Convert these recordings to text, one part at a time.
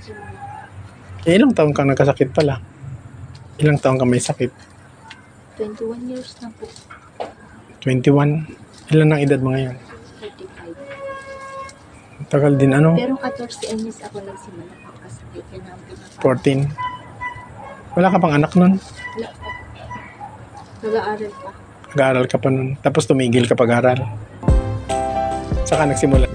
nagsimula. Eh, ilang taon ka nagkasakit pala? Ilang taon ka may sakit? 21 years na po. 21? Ilan ang edad mo ngayon? 35. Tagal din ano? Pero 14 anyos ako nagsimula magkasakit. Yan ang pinaka. 14. Wala ka pang anak nun? Wala pa. Nag-aaral pa. Nag-aaral ka pa nun. Tapos tumigil ka pag-aaral. Saka nagsimula.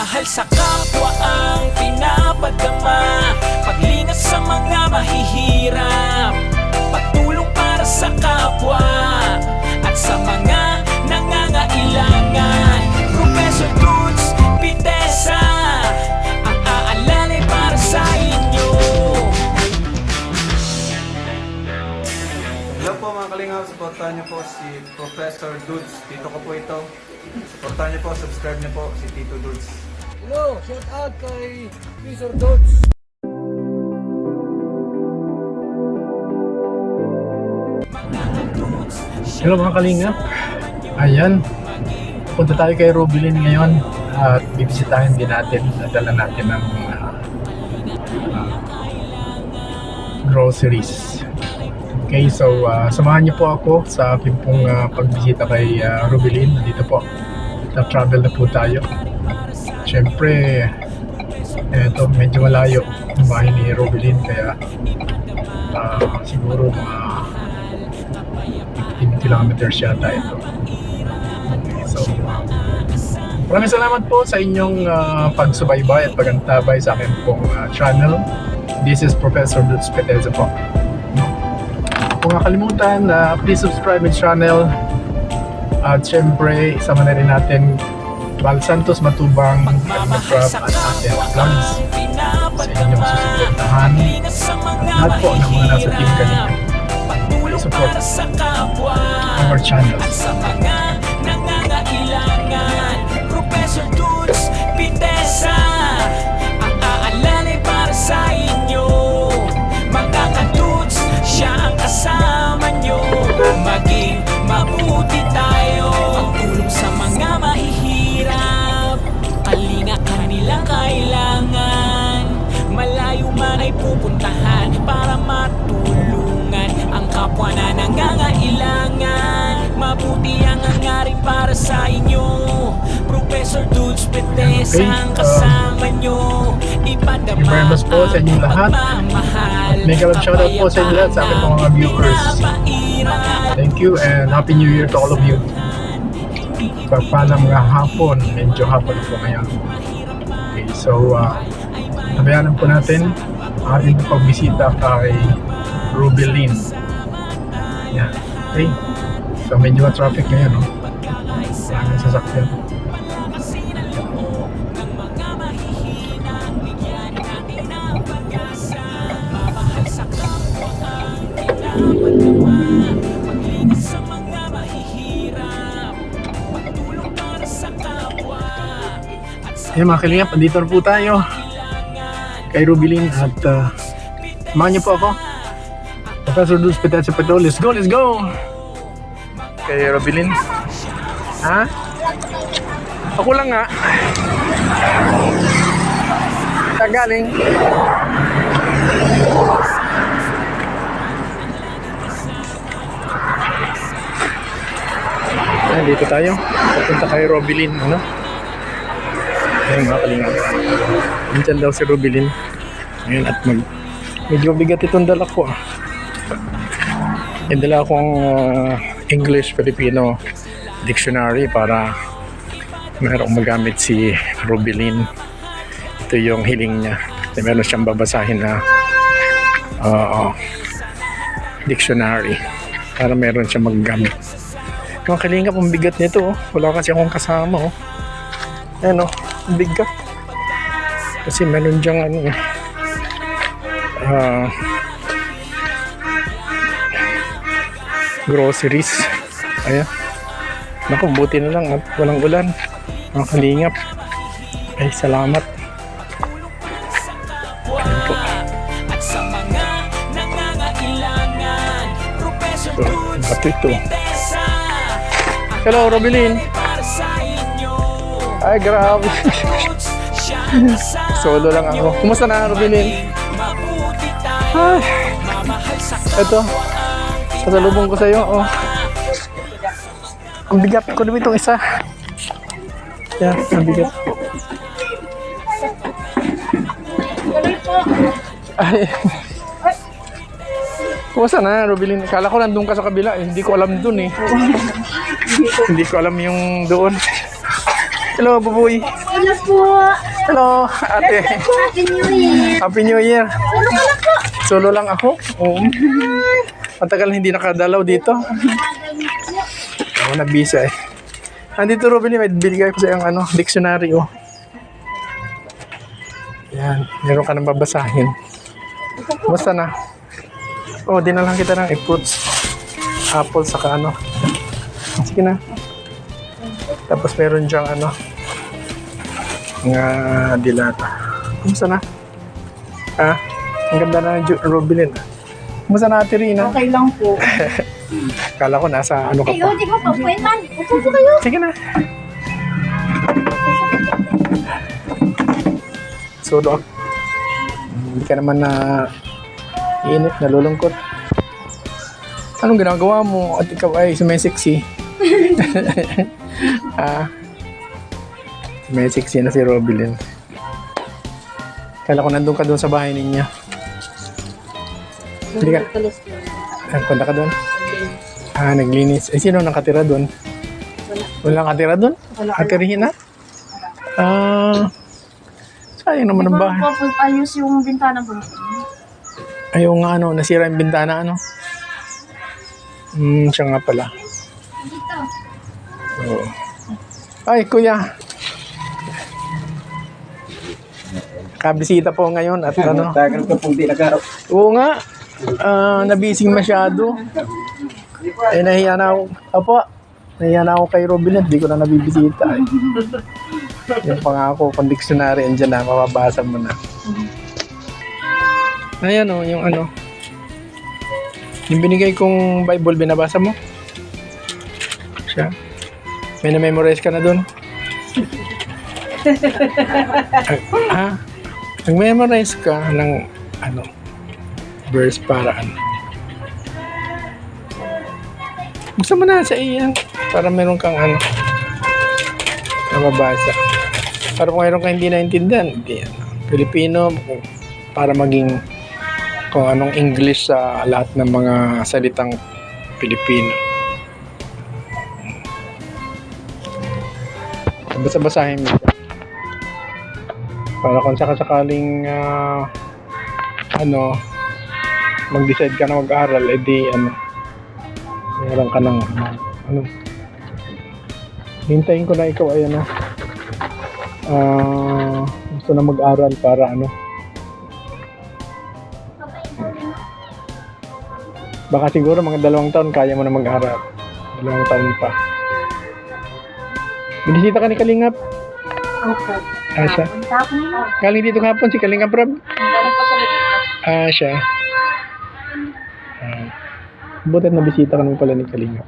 Pagmamahal sa kapwa ang pinapadama. Paglingas sa mga mahihirap. Pagtulong para sa kapwa. At sa mga Dudes. Tito ko po ito. Supportahan niyo po, subscribe niyo po si Tito Dudes. Hello, shout out kay Mr. Dodge. Hello mga kalingap. Ayan. Punta tayo kay Rubilin ngayon at bibisitahin din natin. Nadala natin ng uh, uh, groceries. Okay, so uh, samahan niyo po ako sa aking pong uh, pagbisita kay uh, Rubilin. Dito po. Na-travel na po tayo. Siyempre, eto medyo malayo yung bahay ni Rubilin kaya uh, siguro mga 15 kilometers yata ito. Okay, so, uh, maraming salamat po sa inyong uh, pagsubaybay at pagantabay sa akin pong uh, channel. This is Professor Lutz Peteza po. Kung nakalimutan, uh, please subscribe my channel. At syempre, isama na rin natin Val Santos Matubang at sa at kapwa vlogs sa inyong susuportahan. Lahat po ng mga nasa team kanina. Pagtulong Support our channels. At sa mga nangangailangan Professor Toots Okay, uh, much po sa inyong lahat. pagmamahal Mega love shoutout po sa inyo lahat sa aking mga viewers. Thank you and Happy New Year to all of you. Pagpalang nga hapon, medyo hapon po ngayon. Okay, so uh, nabayanan po natin ang ating pagbisita kay Ruby Lynn. Yan. Okay. So medyo traffic ngayon, no? Maraming sasakyan. Ayan mga kalingap, andito na po tayo kay Rubilin at uh, samahan niyo po ako. Professor Dulce Petet sa Peto. Let's go, let's go! Kay Rubilin. Ha? Ako lang nga. Saan galing? Ayan, dito tayo. Papunta kay Robilin. Ano? Ayun mga kalingap. Minsan daw si Rubilin. Ayun at mag... Medyo bigat itong dala ko ah. Yung dala akong ah, English-Filipino dictionary para merong magamit si Rubilin. Ito yung hiling niya. Kasi meron siyang babasahin na ah, dictionary para meron siyang magagamit. Mga kalingap, ang bigat nito oh. Wala kasi akong kasama oh. Ayan oh, ang bigat. Kasi meron diyang ano ah, groceries. Ayan. Naku, buti na lang at walang ulan. Mga kalingap. Ay, salamat. Nangangailangan Professor So, ito. Prinsesa Hello, Robilin. Ay, grabe. Solo lang ako. Kumusta na? Mabuti tayo Ay, ito. Pasalubong ko sa'yo. Oh. Ang bigat ko naman itong isa. Yan, ang bigat. Ay. Kumusta na, Robilin? Kala ko nandun ka sa kabila. Eh. Hindi ko alam dun eh. Hindi ko alam yung doon. Hello, Buboy. Hello po! Hello, ate. Happy New Year! Happy New Year. Solo lang ako. Oo. Matagal na hindi nakadalaw dito. Ako nabisa eh. Andito Robin, may binigay ko sa yung ano, dictionary oh. Yan, meron ka nang babasahin. Basta na. Oh, dinalang kita ng fruits. Apple saka ano. Sige na. Tapos meron diyang ano, nga dilata. Kumusta na? Ha? Ang ganda na ng Ju- Robin. Kumusta na ate Rina? Okay lang po. Kala ko nasa ano ka pa. Ayo, di ba pa man? Upo po kayo. Sige na. Solo. Hindi ka naman na init, nalulungkot. Anong ginagawa mo at ikaw ay sumesexy? ah, sumesexy na si Robilyn. Kala ko nandun ka doon sa bahay ninyo. Hindi ka, ah, punta ka doon? Ah, naglinis. Eh, sino nakatira doon? Wala nakatira doon? Ate Rina? Ah, sayang naman ang bahay. po ayos yung bintana po. Ayaw nga ano, nasira yung bintana ano. Hmm, siya nga pala. Oo. Ay, kuya. Kabisita po ngayon at ano. Tagal ka pong di. Oo nga. Ah, nabising masyado. Eh, nahiya na ako. Opo. Nahiya na ako kay Robin at di ko na nabibisita. Eh. yung pangako kong dictionary, andyan na, mababasa mo na. Ayan o, yung ano. Yung binigay kong Bible, binabasa mo? Siya. May na-memorize ka na dun? ah, nag-memorize ka ng ano, verse para ano. Gusto mo na sa iyan para meron kang ano na mabasa. Para kung mayroon kang hindi naintindihan, hindi ano. Pilipino para maging kung anong English sa lahat ng mga salitang Pilipino. Basa-basahin mo. Para kung sakasakaling ah, ano mag-decide ka na mag-aral, edi ano meron ka ng ano. Hintayin ko na ikaw ay ano ah gusto na mag-aral para ano. Baka siguro mga dalawang taon kaya mo na mag-aral. Dalawang taon pa. Binisita ka ni Kalingap? Opo. Ah siya Tapon po. galing dito kahapon si Galing sa Laguna. ah siya ah buti na bisita ka naman pala ni Kalingap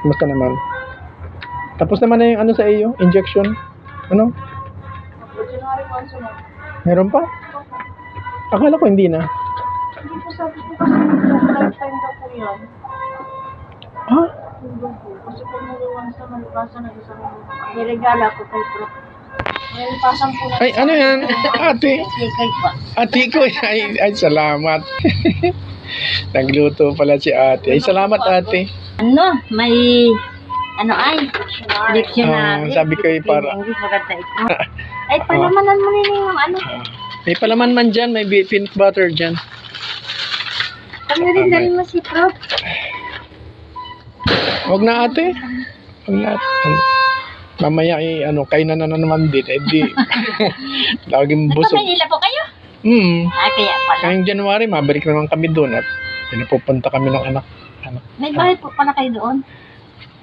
Kumusta naman? Tapos naman na yung ano sa iyo, injection. Ano? Meron pa? Akala ko hindi na. Hindi po sabi ko kasi lifetime daw po yan. Ah, Hindi po. Kasi po naliwan sa malubasan na isang niregala ko kay Pro. Nalipasan po na. ay ano yan? Ate. Ate ko. Ay, ay salamat. Nagluto pala si ate. Ay salamat ate. Ano? May ano ay? Ah, Dictionary. sabi ko eh, para- English maganda ito. Ay, palamanan mo nila yung ano. May palaman man dyan. May peanut butter dyan. Kami rin dali mo si Pro. Huwag na ate. Huwag na ate. Ano? Mamaya eh, ano, kainan na na naman din. Eh di. Laging busog. Manila po kayo? Hmm. Ah, kaya pala. Ngayong January, mabalik naman kami doon at pinapupunta kami ng anak. anak. May bahay po pala kayo doon?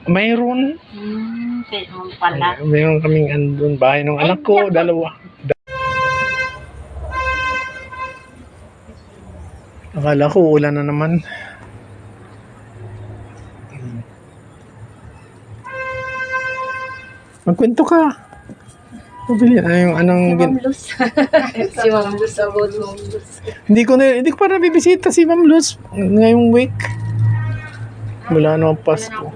Mayroon. Hmm, kaya mo pala. Mayroon kaming andun bahay ng anak ko, dalawa. Da- Akala ko ulan na naman. Magkwento ka. Mabili na yung anong... Si Ma'am Luz. si Ma'am Luz, about Ma'am Luz. Hindi ko na, hindi ko pa nabibisita si Ma'am Luz ngayong week. Mula no Pasko.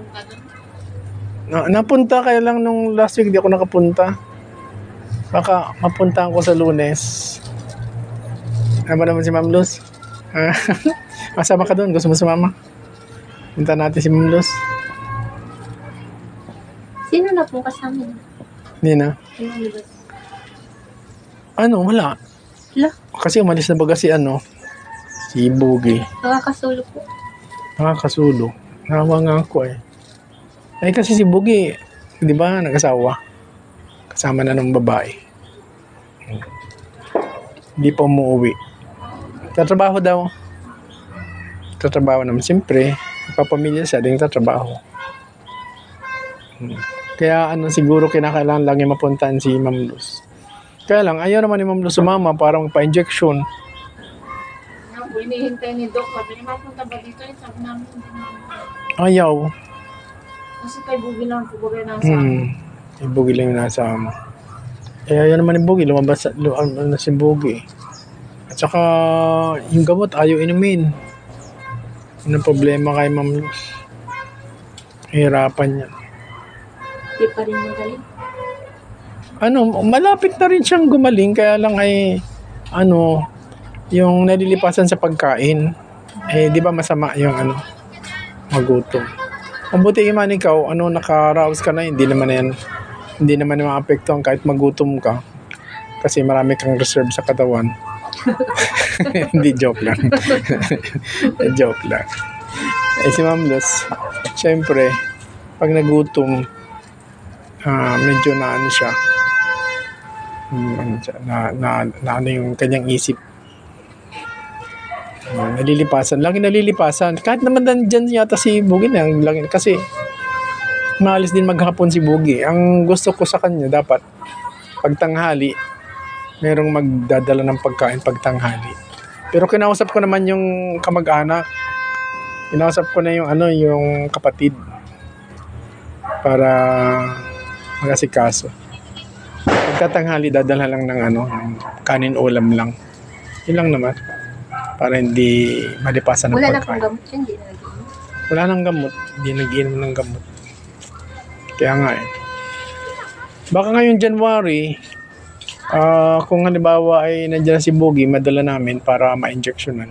Na, napunta kaya lang nung last week di ako nakapunta. Baka mapunta ko sa lunes. Ano naman si Ma'am Luz? Ah, Masama ka doon? Gusto mo sumama? Punta natin si Ma'am Luz. Na po kasama niya? Hindi na. Ano, wala. Hala, Kasi umalis na baga si ano, si Boogie. nakakasulo po. Nakakasulo. Nawa nga ako eh. Eh kasi si Bugi, di ba, nag-asawa. Kasama na ng babae. Hindi pa umuwi. Tatrabaho daw. Tatrabaho naman. Siyempre, papamilya siya, din tatrabaho. Hmm. Kaya ano, siguro kinakailangan lang yung mapuntahan si Ma'am Luz. Kaya lang, ayaw naman ni Ma'am Luz sumama para magpa-injection. Ano po, inihintay ni Doc. Sabi niya, mapunta ba dito? Eh, Sabi namin, hindi namin. Ayaw. Kasi kay Bugi lang po, na sa Hmm. Si Bugi lang yung nasama. Eh, ayaw naman ni Bugi. Lumabas sa- lu- ano na si Bugi. At saka, yung gamot, ayaw inumin. Ano problema kay Ma'am Luz? Hirapan niya. Di pa rin magaling. Ano, malapit na rin siyang gumaling. Kaya lang ay, ano, yung nalilipasan sa pagkain. Eh, di ba masama yung ano, magutom. Mabuti iman ikaw, ano, nakaraos ka na, hindi naman yan, hindi naman maapektuhan kahit magutom ka. Kasi marami kang reserve sa katawan. hindi, joke lang. joke lang. Eh, si Ma'am Luz, syempre, pag nagutom, ah, medyo na ano siya, Hmm, ano siya, na, na, na ano yung kanyang isip. Uh, nalilipasan. Lagi nalilipasan. Kahit naman dyan yata si Bugi na. Lagi, kasi maalis din maghapon si Bugi. Ang gusto ko sa kanya dapat pagtanghali, merong magdadala ng pagkain pagtanghali. Pero kinausap ko naman yung kamag-anak. Kinausap ko na yung ano, yung kapatid para mag-asikaso. Pagkatanghali, dadala lang ng ano, kanin ulam lang. Yun lang naman. Para hindi malipasan ng Wala na pong pagkain. gamot yun, di na nag-inom. Wala nang gamot. Hindi nag-inom ng gamot. Kaya nga eh. Baka ngayong January, ah kung halimbawa ay nandiyan na si Bogie, madala namin para ma-injectionan.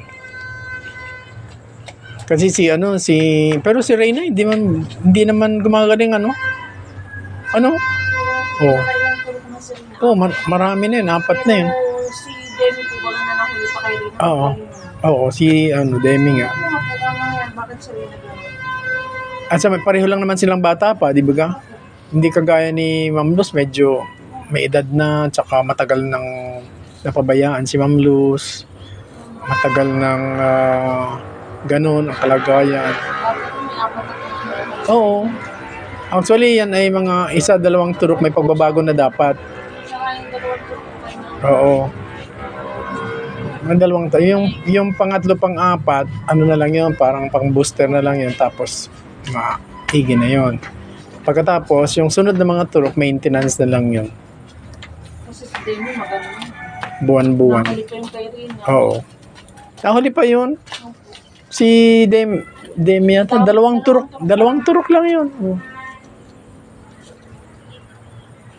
Kasi si ano, si... Pero si Reyna, hindi, man, hindi naman gumagaling ano. Ano? Oh. Rin naman sila. Oh, mar- marami na yun. Apat na yun. Si Demi po, wala na nakuli pa kay Rina. Oo. Oo, si ano, Demi nga. Ano nga po, tama yan. Bakit si Rina? At sa pareho lang naman silang bata pa, di ba? Hindi kagaya ni Ma'am Luz, medyo may edad na, tsaka matagal nang napabayaan si Ma'am Luz. Matagal nang ah, ganun ang kalagayan. Oo. Actually, yan ay mga isa, dalawang turok may pagbabago na dapat. Oo. Mga dalawang. Yung, yung pangatlo, pang-apat, ano na lang yun, parang pang-booster na lang yun. Tapos, maigi na yun. Pagkatapos, yung sunod na mga turok, maintenance na lang magaling. Buwan-buwan. Oo. Nahuli pa yun. Si Dem, Demi yata, dalawang turok, dalawang turok lang yun. Oo.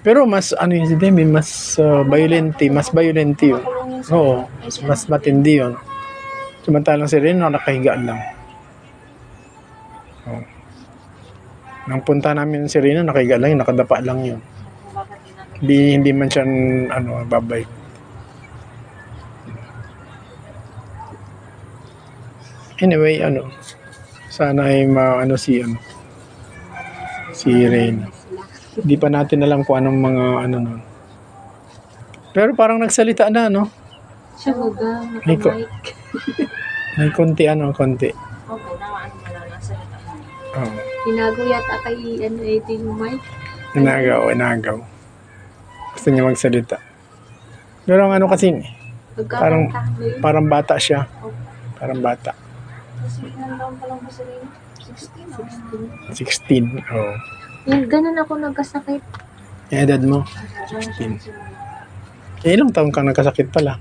Pero mas, ano yun Demi, mas uh, violente, mas violente yun. Oo, mas, matindi yun. Samantalang si Reno, nakahiga lang. Oo. Nang punta namin si Reno, nakahiga lang yun, nakadapa lang yun. Hindi, hindi man siya, ano, babay. Anyway, ano, sana ay ma, ano si, ano, si Reno. Hindi pa natin alam kung anong mga, ano, nun. Pero parang nagsalita na, no? Siya baga, May ko-. May konti, ano, konti. Okay, nawaan mo lang ang salita. Oo. Tinago yata kay ano, ito yung mic. Inagaw, inagaw. Gusto niya magsalita. Pero ang ano kasi, Parang- parang bata siya. Parang bata. Kasi ilang taon pa lang ba yun? 16 o? 16. Oh. Yung ganun ako nagkasakit. Yung edad mo? Diyan siya nagsimula. Eh, ilang taon ka nagkasakit pala?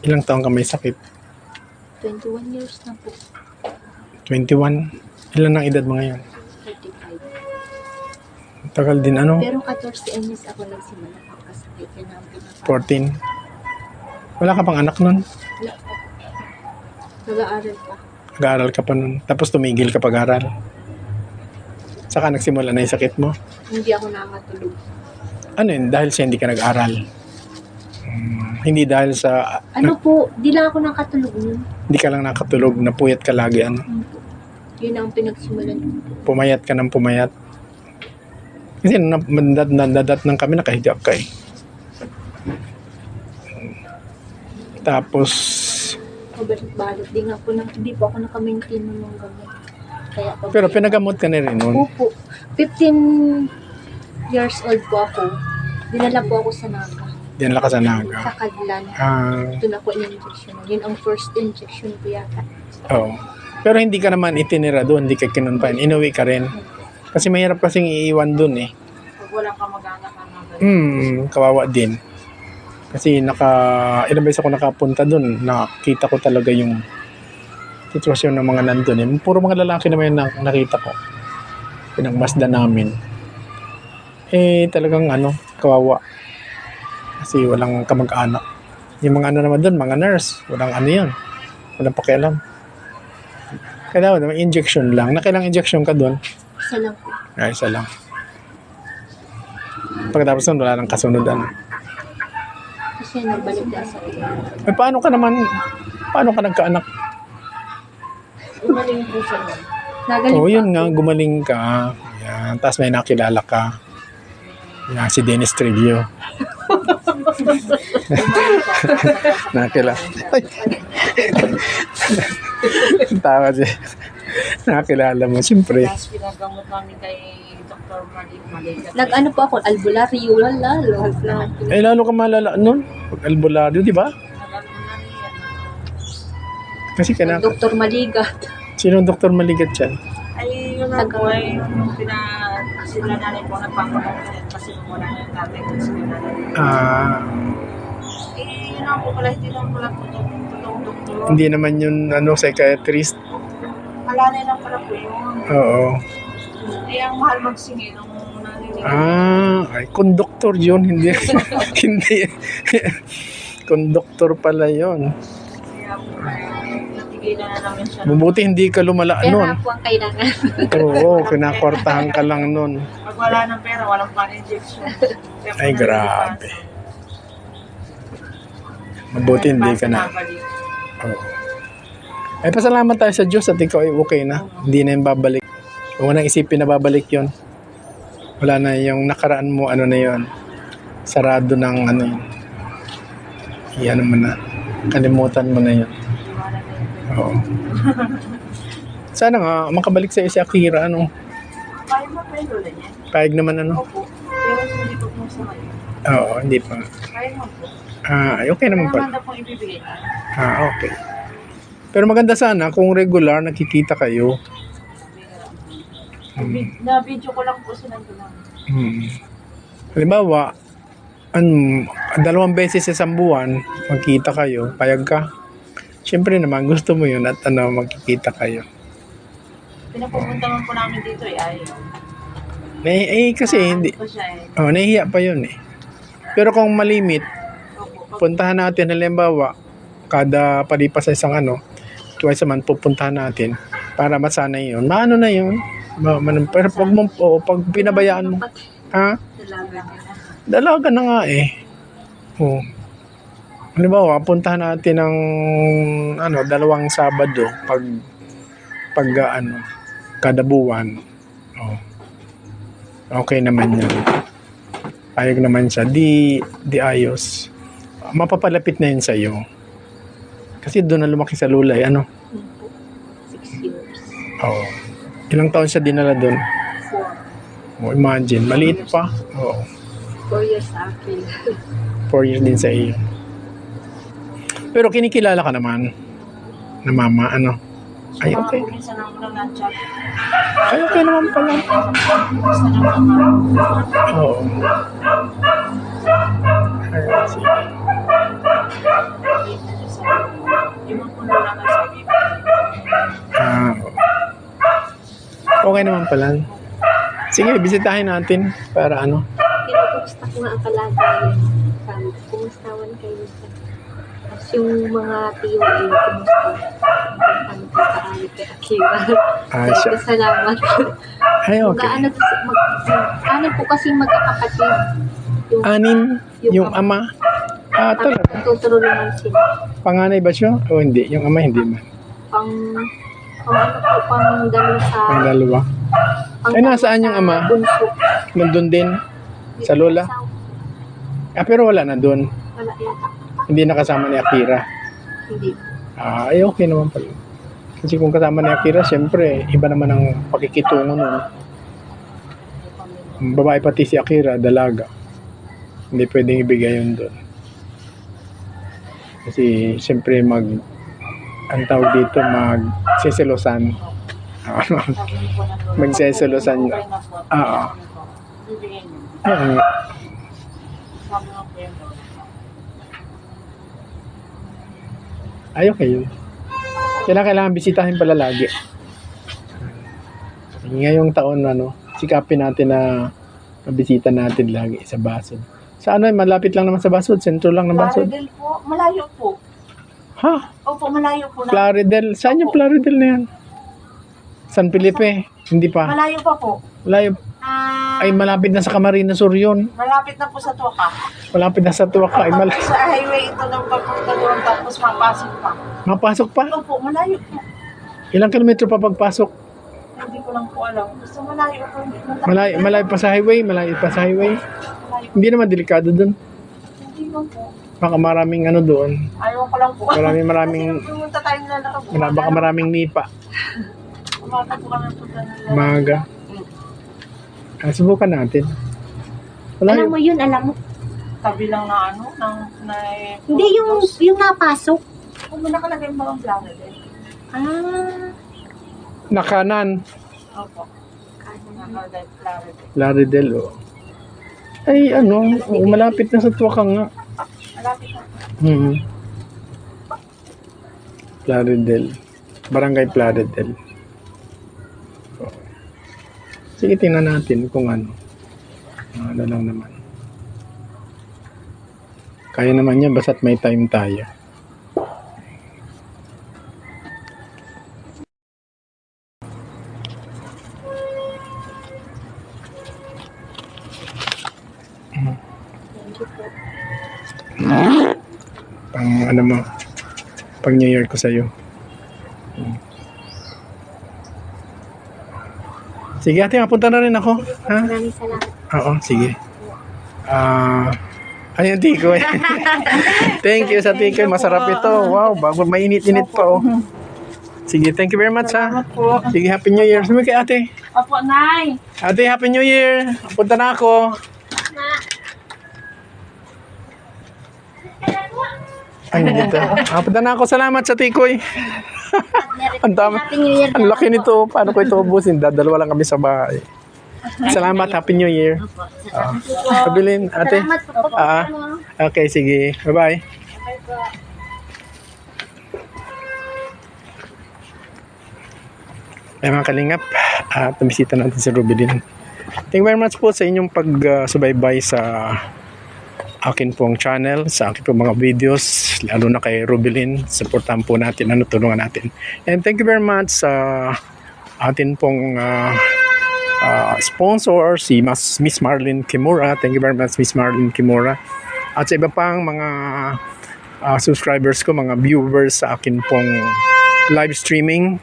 Ilang taon ka may sakit? 21 years na po. 21? Ilan ang edad mo ngayon? 35. Tagal din ano? Pero 14 anyos ako nagsimula magkasakit. Yan ang pinaka. 14? Wala ka pang anak nun? Wala. Nag-aaral pa. Nag-aaral ka pa nun. Tapos tumigil ka pag-aral. Saka nagsimula na yung sakit mo. Hindi ako nakatulog. Ano yun? Dahil sa hindi ka nag-aral. Hmm, hindi dahil sa... Ano po, di lang ako nakatulog nun. Hindi ka lang nakatulog, napuyat ka lagi. Ano? Yun ang pinagsimulan. Pumayat ka ng pumayat. Kasi na, mandat, nandadat ng kami, nakahiga ka eh. Tapos, Pabalik-balik. Di nga po, nang, di po ako nakamaintain ng mga gamot. Kaya pag pero pinagamot ka na rin nun. Opo. 15 years old po ako. Dinala po ako sa Naga. Diyan lang ka sa naga. Sa Kadlan. Ah, Doon ako in-injection. Yun ang first injection ko yata. oo. Pero hindi ka naman itinira doon, hindi ka kinunpain. Inuwi ka rin. Kasi mahirap kasing iiwan doon eh. Pag walang kamag-anak ka na ganun. Hmm, kawawa din. Kasi naka, ilang beses ako nakapunta doon, nakita ko talaga yung sitwasyon ng mga nandun. Eh. Puro mga lalaki naman yung na- nakita ko. Pinagmasda namin. Eh, talagang ano, kawawa. Kasi walang kamag-anak. Yung mga ano naman doon, mga nurse, walang ano yun. Walang pakialam. Kailangan naman injection lang. Nakailang injection ka doon? Isa lang po. Ay, isa lang. Pagkatapos nun, wala nang kasunod ano. Kasi nagbalik na sa Eh, paano ka naman, paano ka nagkaanak? Umaling po siya nun. Nagaling Oo, pa yun nga, gumaling ka. Yan. Tapos may nakilala ka. Yan, si Dennis Trillo. nakilala. Tawa siya. Nakilala mo, siyempre. Tapos pinagamot namin kay Dr. Malik Maligat. Nag-ano po ako, albularyo, lala. Eh, lalo ka malala nun. Albularyo, di ba? Kasi ka na, Dr. Maligat. sino doktor maligat yan? Ay, yun nga po ay yung pina... Sila nanay po nagpapakamit kasi wala na yung tatay ko sila nanay. Ah, Eh, yun nga po pala, hindi lang pala po. Totoong doktor. hindi naman yun, ano, psychiatrist. Kalanay lang pala po yun. Oo. Eh, ang mahal magsingin nung naninig. Ah, ay, konduktor yun, hindi, hindi, konduktor pala yun. Kaya po, eh, natigilan na namin siya. Mabuti hindi ka lumala Pera nun. po ang kailangan. Oo, kinakwartahan ka lang nun. Pag wala ng pera, walang pan-injection. Kaya po Ay, grabe. Mabuti hindi ka na. Nabalik. Oo. Ay, pasalamat tayo sa Diyos at ikaw ay okay na. Hindi na yung babalik. Huwag mo nang isipin na babalik yon. Wala na yung nakaraan mo, ano na yon. Sarado ng ano yun. Iyan mo na. Kalimutan mo na yun. Oo. Sana nga, makabalik sa si Akira, ano. Kaya pa lola niya? Pahig naman, ano. Opo. Pero hindi po po sa ngayon. Oo, hindi pa. Kaya mo po. Ah, ay, okay naman Kaya pala. pong ibibigay ka. Ah, okay. Pero maganda sana kung regular nakikita kayo. Bi- Na-video ko lang po sila doon. Hmm. Halimbawa, an, dalawang beses sa isang buwan, magkita kayo, payag ka. Siyempre naman, gusto mo yun at ano, magkikita kayo. Pinapupunta man po namin dito eh. Ayaw. Eh, eh kasi hindi, po siya eh. oh, nahihiya pa yun eh. Pero kung malimit, Opo. Pag puntahan natin, halimbawa, kada palipas sa isang ano, twice a month, pupuntahan natin para masanay yun. Maano na yun? Ma, man, pero pag, mo, oh, pag pinabayaan mo, ha? dalaga na. Dalaga na nga eh. Oh. Halimbawa, puntahan natin ng ano, dalawang Sabado pag pag ah, ano, kada buwan. Oh. Okay naman yan. Ayog naman siya. Di, di ayos. Mapapalapit na yun sa iyo. Kasi doon na lumaki sa lulay. Ano? Yun po. Six years. Oo. Ilang taon siya dinala doon? Four. Oh, imagine. Maliit pa. Oo. Four years sa akin. Four years din sa iyo. Pero kinikilala ka naman. Na mama, ano? Ay, okay. Ay, okay naman pala. Oo. Ay, sige. Ah, okay naman pala. Sige, bisitahin natin para ano. Kinukumusta ko nga ang kalagayan. Kumustawan kayo sa... Yung mga tiyo ay kumusta. Ano po kaali kay Akira. Ah, salamat. Ay, okay. gaano to si- mag, ano po kasi magkakapatid. Yung, Anin, yung ama. Ah, talaga. tutulungan sila. Panganay ba siya? O hindi? Yung ama hindi man. Pang, pang ano po, pang dalawa sa... Ang dalawa. pang Ay, nasaan yung ama? Bunso. Nandun din. Sa lola? Ah, pero wala na doon. Wala yata. Hindi nakasama ni Akira. Hindi. Ah, ay okay naman pala. Kasi kung kasama ni Akira, siyempre, iba naman ang pakikitungo nun. Ang Babae pati si Akira, dalaga. Hindi pwedeng ibigay yun doon. Kasi, siyempre, mag, ang tawag dito, mag, siselosan. Ah. Magseselosan Okay na po. Oo. Bibigyan niyo. Oo. Sabi nga po yun doon. Ay, okay yun. Kailangan, kailangan bisitahin pala lagi. Ngayong taon, ano, sikapin natin na mabisita natin lagi sa Basod. Sa ano, malapit lang naman sa Basod, sentro lang ng Basod. Plaridel po. Malayo po. Ha? Opo, malayo po. Na. Plaridel. Saan yung Plaridel na yan? San Felipe. Hindi pa. Malayo pa po. Malayo. Ah, Ay, malapit na sa Camarines Sur yun. malapit na po sa Tuaka. Malapit na sa Tuaca. Ay, mal- Sa highway ito ng papunta doon tapos mapasok pa. mapasok pa. Opo, malayo po. Ilang kilometro pa pagpasok? Hindi ko lang po alam. Basta malayo po. Malayo, malayo pa sa highway. Malayo pa sa highway. Malayo. Hindi naman delikado dun. Hindi ko po. Baka maraming ano doon. Ayaw ko lang po. Maraming maraming Kasi pumunta tayo na nakabuka. Wala, baka maraming nipa. Umaga po kami punta nila. Maga. Ah, subukan natin. Wala Alam yun. mo yun, alam mo. Tabi lang na ano, ng, na Hindi yung, yung napasok. Kung mo nakalagay mo ang planet eh. Ah. Nakanan. Opo. Planet eh. Laridel, oh. Ay, ano, oh, malapit na sa Tuaca nga. Malapit na. Hmm. Plaridel. Barangay Plaridel. Sige, tingnan natin kung ano. Ano lang naman. Kaya naman yan, basta't may time tayo. Pang ano mo, pang New Year ko sa'yo. Sige ate, mapunta na rin ako. Ha? Maraming salamat. Oo, sige. Ah, ayun, tikoy. thank you sa tikoy. Masarap ito. Wow, bago mainit-init pa oh. Sige, thank you very much ha. Sige, Happy New Year. Sabi kay ate. Opo, Nay. Ate, Happy New Year. Punta na ako. Ay, dito. Ah, punta na ako. Salamat sa tikoy. Ang dami. Happy New Year. Ang laki nito. Paano ko ito ubusin? Dadalawa lang kami sa bahay. Salamat. Happy New Year. Ah, Kabilin, ate. Ah, okay, sige. Bye-bye. Ay mga kalingap, at nabisita natin si Rubilin. Thank you very much po sa inyong pagsubaybay sa akin pong channel, sa akin pong mga videos, lalo na kay Rubilin. Supportahan po natin, ano, tulungan natin. And thank you very much sa atin pong ah, ah, sponsor, si Mas, Miss Marlene Kimura. Thank you very much, Miss Marlene Kimura. At sa iba pang mga ah, subscribers ko, mga viewers sa akin pong live streaming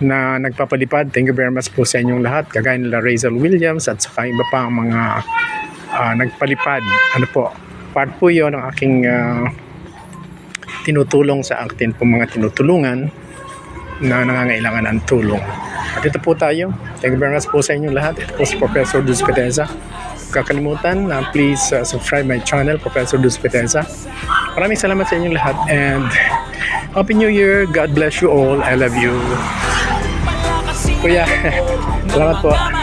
na nagpapalipad. Thank you very much po sa inyong lahat. Kagaya nila Razel Williams at saka iba pa ang mga ah, nagpalipad. Ano po, part po yon ng aking ah, tinutulong sa atin po mga tinutulungan na nangangailangan ng tulong. At ito po tayo. Thank you very much po sa inyong lahat. Ito po si Professor Duz Peteza. Kakalimutan na please uh, subscribe my channel, Professor Duz Peteza. Maraming salamat sa inyong lahat and Happy New Year. God bless you all. I love you. Kuya, salamat po.